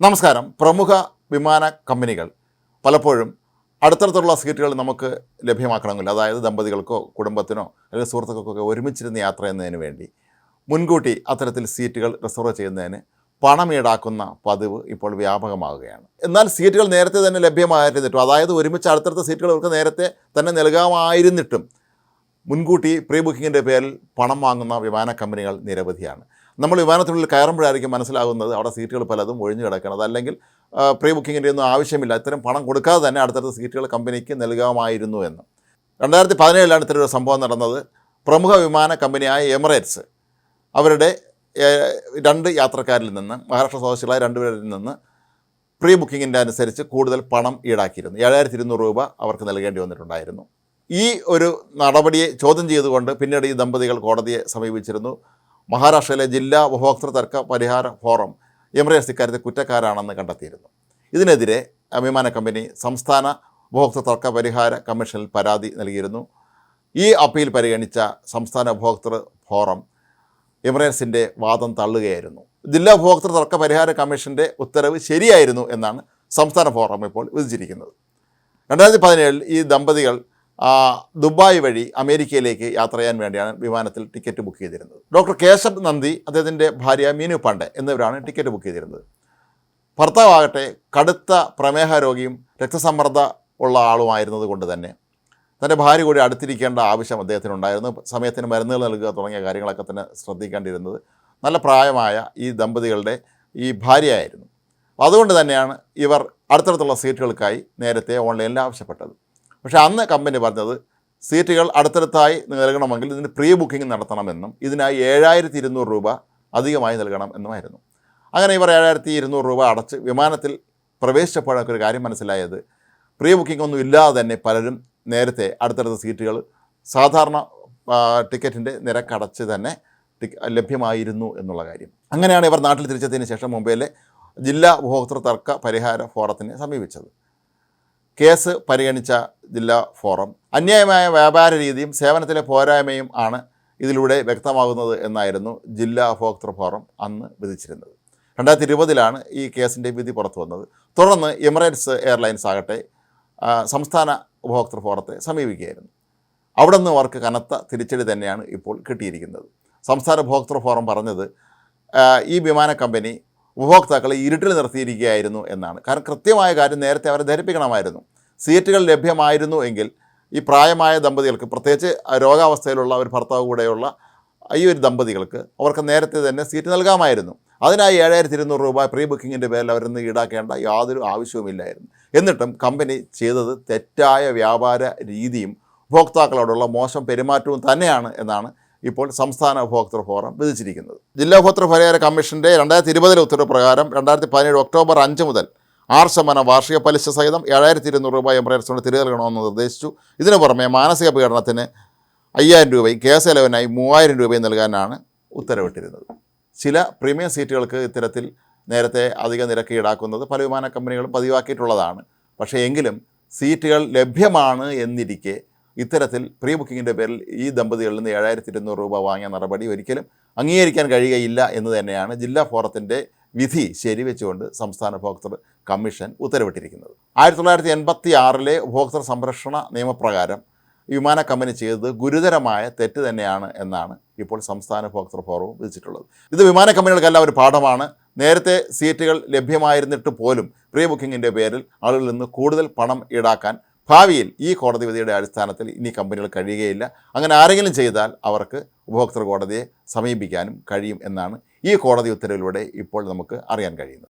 നമസ്കാരം. പ്രമുഖ വിമാന കമ്പനികൾ. പലപ്പോഴും അടുത്തടുത്തുള്ള സീറ്റുകൾ നമുക്ക് ലഭ്യമാക്കണമെങ്കിൽ അതായത് ദമ്പതികൾക്കോ കുടുംബത്തിനോ അല്ലെങ്കിൽ സുഹൃത്തുക്കൾക്കൊക്കെ ഒരുമിച്ചിരുന്ന് യാത്ര ചെയ്യുന്നതിന് വേണ്ടി മുൻകൂട്ടി അത്തരത്തിൽ സീറ്റുകൾ റിസർവ് ചെയ്യുന്നതിന് പണം ഈടാക്കുന്ന പതിവ് ഇപ്പോൾ വ്യാപകമാവുകയാണ്. എന്നാൽ സീറ്റുകൾ നേരത്തെ തന്നെ ലഭ്യമായിരുന്നിട്ടും അതായത് ഒരുമിച്ച് അടുത്തടുത്ത സീറ്റുകൾ ഇവർക്ക് നേരത്തെ തന്നെ നൽകാമായിരുന്നിട്ടും മുൻകൂട്ടി പ്രീ ബുക്കിങ്ങിന്റെ പേരിൽ പണം വാങ്ങുന്ന വിമാന കമ്പനികൾ നിരവധിയാണ്. നമ്മൾ വിമാനത്തിനുള്ളിൽ കയറുമ്പോഴായിരിക്കും മനസ്സിലാകുന്നത് അവിടെ സീറ്റുകൾ പലതും ഒഴിഞ്ഞു കിടക്കുന്നത്. അല്ലെങ്കിൽ പ്രീ ബുക്കിങ്ങിന്റെ ഒന്നും ആവശ്യമില്ല. ഇത്തരം പണം കൊടുക്കാതെ തന്നെ അടുത്തടുത്ത സീറ്റുകൾ കമ്പനിക്ക് നൽകാമായിരുന്നു എന്ന്. രണ്ടായിരത്തി പതിനേഴിലാണ് ഇത്തരം ഒരു സംഭവം നടന്നത്. പ്രമുഖ വിമാന കമ്പനിയായ എമിറേറ്റ്സ് അവരുടെ രണ്ട് യാത്രക്കാരിൽ നിന്ന് മഹാരാഷ്ട്ര സ്വദേശികളായ രണ്ടുപേരിൽ നിന്ന് പ്രീ ബുക്കിങ്ങിന്റെ അനുസരിച്ച് കൂടുതൽ പണം ഈടാക്കിയിരുന്നു. ഏഴായിരത്തി ഇരുന്നൂറ് രൂപ അവർക്ക് നൽകേണ്ടി വന്നിട്ടുണ്ടായിരുന്നു. ഈ ഒരു നടപടിയെ ചോദ്യം ചെയ്തുകൊണ്ട് പിന്നീട് ഈ ദമ്പതികൾ കോടതിയെ സമീപിച്ചിരുന്നു. മഹാരാഷ്ട്രയിലെ ജില്ലാ ഉപഭോക്തൃ തർക്ക പരിഹാര ഫോറം എമിറേറ്റ്സ് ഇക്കാര്യത്തിൽ കുറ്റക്കാരാണെന്ന് കണ്ടെത്തിയിരുന്നു. ഇതിനെതിരെ വിമാന കമ്പനി സംസ്ഥാന ഉപഭോക്തൃ തർക്ക പരിഹാര കമ്മീഷനിൽ പരാതി നൽകിയിരുന്നു. ഈ അപ്പീൽ പരിഗണിച്ച സംസ്ഥാന ഉപഭോക്തൃ ഫോറം എമിറേറ്റ്സിന്റെ വാദം തള്ളുകയായിരുന്നു. ജില്ലാ ഉപഭോക്തൃ തർക്ക പരിഹാര കമ്മീഷന്റെ ഉത്തരവ് ശരിയായിരുന്നു എന്നാണ് സംസ്ഥാന ഫോറം ഇപ്പോൾ വിധിച്ചിരിക്കുന്നത്. രണ്ടായിരത്തി പതിനേഴിൽ ഈ ദമ്പതികൾ ദുബായ് വഴി അമേരിക്കയിലേക്ക് യാത്ര ചെയ്യാൻ വേണ്ടിയാണ് വിമാനത്തിൽ ടിക്കറ്റ് ബുക്ക് ചെയ്തിരുന്നത്. ഡോക്ടർ കേശവ് നന്ദി അദ്ദേഹത്തിന്റെ ഭാര്യ മീനു പാണ്ഡെ എന്നിവരാണ് ടിക്കറ്റ് ബുക്ക് ചെയ്തിരുന്നത്. ഭർത്താവാകട്ടെ കടുത്ത പ്രമേഹ രോഗിയും രക്തസമ്മർദ്ദ ഉള്ള ആളുമായിരുന്നത് കൊണ്ട് തന്നെ തന്റെ ഭാര്യ കൂടി അടുത്തിരിക്കേണ്ട ആവശ്യം അദ്ദേഹത്തിനുണ്ടായിരുന്നു. സമയത്തിന് മരുന്നുകൾ നൽകുക തുടങ്ങിയ കാര്യങ്ങളൊക്കെ തന്നെ ശ്രദ്ധിക്കേണ്ടിയിരുന്നത്. നല്ല പ്രായമായ ഈ ദമ്പതികളുടെ ഈ ഭാര്യയായിരുന്നു. അതുകൊണ്ട് തന്നെയാണ് ഇവർ അടുത്തടുത്തുള്ള സീറ്റുകൾക്കായി നേരത്തെ ഓൺലൈനിൽ ആവശ്യപ്പെട്ടത്. പക്ഷേ അന്ന് കമ്പനി പറഞ്ഞത് സീറ്റുകൾ അടുത്തടുത്തായി നൽകണമെങ്കിൽ ഇതിന് പ്രീ ബുക്കിംഗ് നടത്തണമെന്നും ഇതിനായി ഏഴായിരത്തി ഇരുന്നൂറ് രൂപ അധികമായി നൽകണം എന്നുമായിരുന്നു അങ്ങനെ ഇവർ ഏഴായിരത്തി ഇരുന്നൂറ് രൂപ അടച്ച് വിമാനത്തിൽ പ്രവേശിച്ചപ്പോഴൊക്കെ ഒരു കാര്യം മനസ്സിലായത് പ്രീ ബുക്കിംഗ് ഒന്നും ഇല്ലാതെ തന്നെ പലരും നേരത്തെ അടുത്തടുത്ത സീറ്റുകൾ സാധാരണ ടിക്കറ്റിന്റെ നിരക്കടച്ച് തന്നെ ലഭ്യമായിരുന്നു എന്നുള്ള കാര്യം. അങ്ങനെയാണ് ഇവർ നാട്ടിൽ തിരിച്ചെത്തിയതിന് ശേഷം മുംബൈയിലെ ജില്ലാ ഉപഭോക്തൃ തർക്ക പരിഹാര ഫോറത്തിനെ സമീപിച്ചത്. കേസ് പരിഗണിച്ച ജില്ലാ ഫോറം. അന്യായമായ വ്യാപാര രീതിയും സേവനത്തിലെ പോരായ്മയും ആണ് ഇതിലൂടെ വ്യക്തമാകുന്നത് എന്നായിരുന്നു ജില്ലാ ഉപഭോക്തൃ ഫോറം അന്ന് വിധിച്ചിരുന്നത്. രണ്ടായിരത്തി ഇരുപതിലാണ് ഈ കേസിന്റെ വിധി പുറത്തു വന്നത്. തുടർന്ന് എമിറേറ്റ്സ് എയർലൈൻസ് ആകട്ടെ സംസ്ഥാന ഉപഭോക്തൃ ഫോറത്തെ സമീപിക്കുകയായിരുന്നു. അവിടെ നിന്ന് അവർക്ക് കനത്ത തിരിച്ചടി തന്നെയാണ് ഇപ്പോൾ കിട്ടിയിരിക്കുന്നത്. സംസ്ഥാന ഉപഭോക്തൃ ഫോറം പറഞ്ഞത് ഈ വിമാന കമ്പനി ഉപഭോക്താക്കളെ ഇരുട്ടിൽ നിർത്തിയിരിക്കുകയായിരുന്നു എന്നാണ്. കാരണം കൃത്യമായ കാര്യം നേരത്തെ അവരെ ധരിപ്പിക്കണമായിരുന്നു. സീറ്റുകൾ ലഭ്യമായിരുന്നു എങ്കിൽ ഈ പ്രായമായ ദമ്പതികൾക്ക് പ്രത്യേകിച്ച് രോഗാവസ്ഥയിലുള്ള ഒരു ഭർത്താവ് കൂടെയുള്ള ഈ ഒരു ദമ്പതികൾക്ക് അവർക്ക് നേരത്തെ തന്നെ സീറ്റ് നൽകാമായിരുന്നു. അതിനായി ഏഴായിരത്തി ഇരുന്നൂറ് രൂപ പ്രീ ബുക്കിങ്ങിന്റെ പേരിൽ അവരിന്ന് ഈടാക്കേണ്ട യാതൊരു ആവശ്യവുമില്ലായിരുന്നു. എന്നിട്ടും കമ്പനി ചെയ്തത് തെറ്റായ വ്യാപാര രീതിയും ഉപഭോക്താക്കളോടുള്ള മോശം പെരുമാറ്റവും തന്നെയാണ് എന്നാണ് ഇപ്പോൾ സംസ്ഥാന ഉപഭോക്തൃ ഫോറം വിധിച്ചിരിക്കുന്നത്. ജില്ലാ ഉപഭോക്തൃ പരിഹാര കമ്മീഷന്റെ രണ്ടായിരത്തി ഇരുപതിലെ ഉത്തരവ് പ്രകാരം രണ്ടായിരത്തി പതിനേഴ് ഒക്ടോബർ അഞ്ച് മുതൽ ആറ് ശതമാനം വാർഷിക പലിശ സഹിതം ഏഴായിരത്തി ഇരുന്നൂറ് രൂപ എംബ്രേറ്റ്സിനോട് തിരികെ നൽകണമെന്ന് നിർദ്ദേശിച്ചു. ഇതിനു പുറമെ മാനസിക പീഡനത്തിന് അയ്യായിരം രൂപയും കേസ് ഇലവനായി മൂവായിരം രൂപയും നൽകാനാണ് ഉത്തരവിട്ടിരുന്നത്. ചില പ്രീമിയം സീറ്റുകൾക്ക് ഇത്തരത്തിൽ നേരത്തെ അധിക നിരക്ക് ഈടാക്കുന്നത് പല വിമാന കമ്പനികളും പതിവാക്കിയിട്ടുള്ളതാണ്. പക്ഷേ എങ്കിലും സീറ്റുകൾ ലഭ്യമാണ് എന്നിരിക്കെ ഇത്തരത്തിൽ പ്രീ ബുക്കിങ്ങിന്റെ പേരിൽ ഈ ദമ്പതികളിൽ നിന്ന് ഏഴായിരത്തി ഇരുന്നൂറ് രൂപ വാങ്ങിയ നടപടി ഒരിക്കലും അംഗീകരിക്കാൻ കഴിയുകയില്ല എന്ന് തന്നെയാണ് ജില്ലാ ഫോറത്തിന്റെ വിധി ശരിവെച്ചുകൊണ്ട് സംസ്ഥാന ഉപഭോക്തൃ കമ്മീഷൻ ഉത്തരവിട്ടിരിക്കുന്നത്. ആയിരത്തി തൊള്ളായിരത്തി എൺപത്തി ആറിലെ ഉപഭോക്തൃ സംരക്ഷണ നിയമപ്രകാരം വിമാന കമ്പനി ചെയ്തത് ഗുരുതരമായ തെറ്റ് തന്നെയാണ് എന്നാണ് ഇപ്പോൾ സംസ്ഥാന ഉപഭോക്തൃ ഫോറവും വിധിച്ചിട്ടുള്ളത്. ഇത് വിമാന കമ്പനികൾക്കെല്ലാം ഒരു പാഠമാണ്. നേരത്തെ സീറ്റുകൾ ലഭ്യമായിരുന്നിട്ട് പോലും പ്രീ ബുക്കിങ്ങിന്റെ പേരിൽ ആളുകളിൽ നിന്ന് കൂടുതൽ പണം ഈടാക്കാൻ ഭാവിയിൽ ഈ കോടതി വിധിയുടെ അടിസ്ഥാനത്തിൽ ഇനി കമ്പനികൾ കഴിയുകയില്ല. അങ്ങനെ ആരെങ്കിലും ചെയ്താൽ അവർക്ക് ഉപഭോക്തൃ കോടതിയെ സമീപിക്കാനും കഴിയും എന്നാണ് ഈ കോടതി ഉത്തരവിലൂടെ ഇപ്പോൾ നമുക്ക് അറിയാൻ കഴിയുന്നത്.